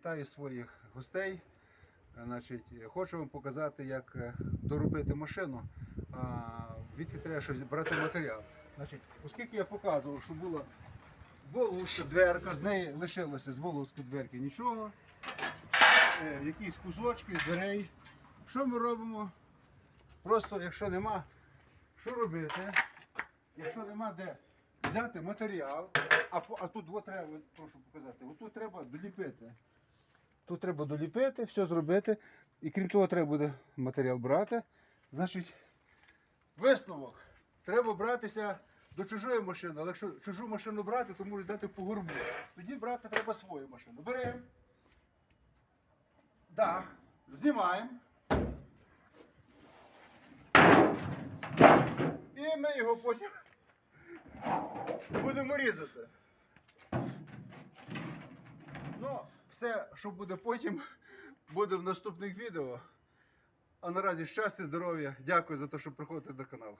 вітаю своїх гостей. Значить, хочу вам показати, як е, доробити машину. А, відки треба щось брати матеріал. Значить, оскільки я показував, що була волоска дверка, з неї лишилося з волоски дверки нічого. Е, якісь кусочки дверей. Що ми робимо? Просто, якщо нема що робити, якщо нема де взяти матеріал, а, а тут от треба, прошу показати, отут треба доліпити. Тут треба доліпити, все зробити. І крім того, треба буде матеріал брати. Значить, висновок. Треба братися до чужої машини, але якщо чужу машину брати, то можуть дати по горбу. Тоді брати треба свою машину. Беремо. Да, знімаємо. І ми його потім будемо різати. Все, що буде потім, буде в наступних відео. А наразі щастя, здоров'я. Дякую за те, що приходите до каналу.